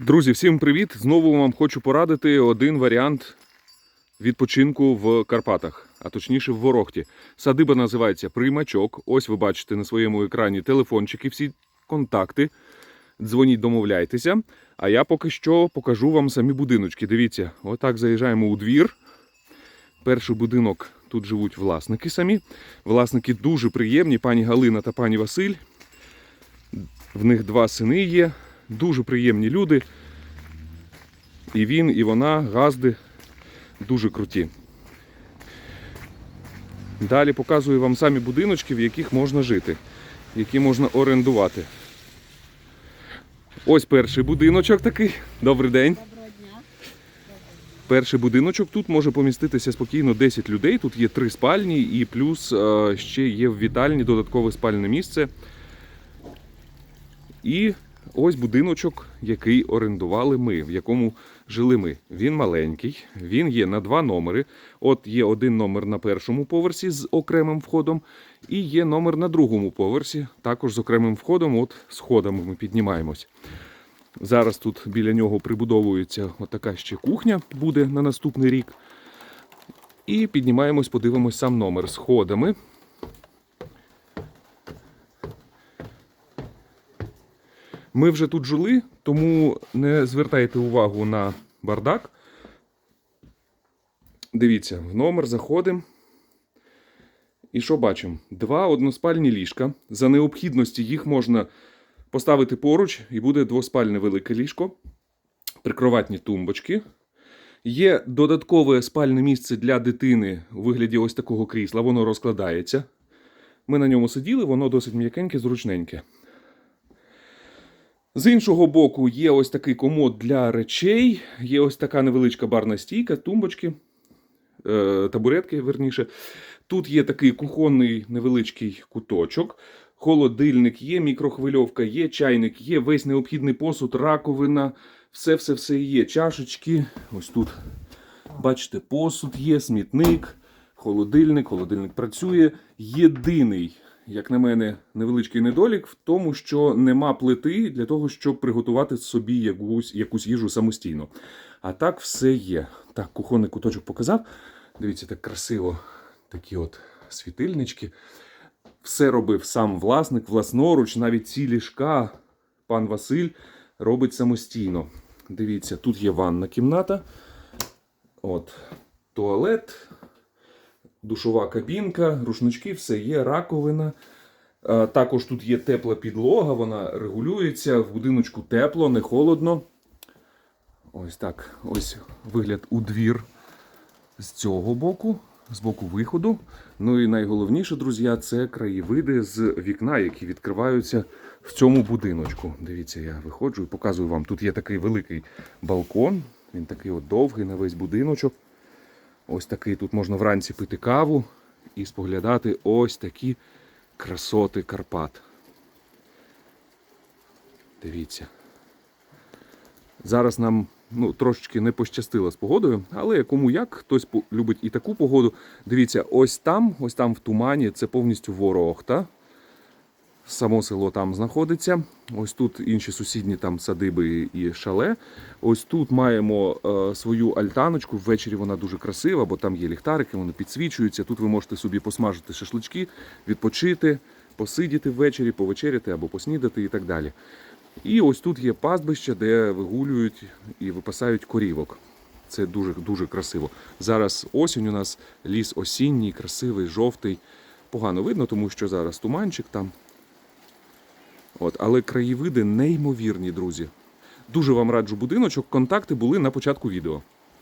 Друзі, всім привіт! Знову вам хочу порадити один варіант відпочинку в Карпатах, а точніше в Ворохті. Садиба називається Приймачок. Ось ви бачите на своєму екрані телефончики, всі контакти. Дзвоніть, домовляйтеся. А я поки що покажу вам самі будиночки. Дивіться, отак заїжджаємо у двір. Перший будинок тут живуть власники самі. Власники дуже приємні, пані Галина та пані Василь. В них два сини є. Дуже приємні люди. І він, і вона, газди дуже круті. Далі показую вам самі будиночки, в яких можна жити, які можна орендувати. Ось перший будиночок такий. Добрий день. Доброго дня. Перший будиночок тут може поміститися спокійно 10 людей. Тут є три спальні, і плюс е, ще є в вітальні додаткове спальне місце. І ось будиночок, який орендували ми, в якому жили ми. Він маленький, він є на два номери. От є один номер на першому поверсі з окремим входом, і є номер на другому поверсі, також з окремим входом. От сходами ми піднімаємось. Зараз тут біля нього прибудовується отака ще кухня буде на наступний рік. І піднімаємось, подивимось сам номер сходами. Ми вже тут жили, тому не звертайте увагу на бардак. Дивіться, в номер заходимо. І що бачимо? Два односпальні ліжка. За необхідності їх можна поставити поруч, і буде двоспальне велике ліжко, прикроватні тумбочки. Є додаткове спальне місце для дитини у вигляді ось такого крісла, воно розкладається. Ми на ньому сиділи, воно досить м'якеньке, зручненьке. З іншого боку, є ось такий комод для речей, є ось така невеличка барна стійка, тумбочки, е, табуретки, верніше. Тут є такий кухонний невеличкий куточок, холодильник, є мікрохвильовка, є чайник, є весь необхідний посуд, раковина, все-все-все є. Чашечки. Ось тут, бачите, посуд є, смітник, холодильник, холодильник працює. Єдиний, як на мене, невеличкий недолік в тому, що нема плити для того, щоб приготувати собі якусь, якусь їжу самостійно. А так все є. Так, кухонний куточок показав. Дивіться, так красиво. Такі от світильнички. Все робив сам власник, власноруч, навіть ці ліжка пан Василь робить самостійно. Дивіться, тут є ванна кімната. От, туалет, душова кабінка, рушнички, все є, раковина. Також тут є тепла підлога, вона регулюється. В будиночку тепло, не холодно. Ось так. Ось вигляд у двір з цього боку, з боку виходу. Ну і найголовніше, друзі, це краєвиди з вікна, які відкриваються в цьому будиночку. Дивіться, я виходжу і показую вам. Тут є такий великий балкон. Він такий от довгий на весь будиночок. Ось такий тут можна вранці пити каву і споглядати ось такі красоти Карпат. Дивіться. Зараз нам ну, трошечки не пощастило з погодою, але кому як, хтось любить і таку погоду. Дивіться, ось там, ось там в тумані, це повністю ворогта. Само село там знаходиться. Ось тут інші сусідні там садиби і шале. Ось тут маємо е, свою альтаночку. Ввечері вона дуже красива, бо там є ліхтарики, вони підсвічуються. Тут ви можете собі посмажити шашлички, відпочити, посидіти ввечері, повечеряти або поснідати і так далі. І ось тут є пастбище, де вигулюють і випасають корівок. Це дуже дуже красиво. Зараз осінь у нас ліс осінній, красивий, жовтий. Погано видно, тому що зараз туманчик там. От, але краєвиди неймовірні, друзі. Дуже вам раджу будиночок. Контакти були на початку відео.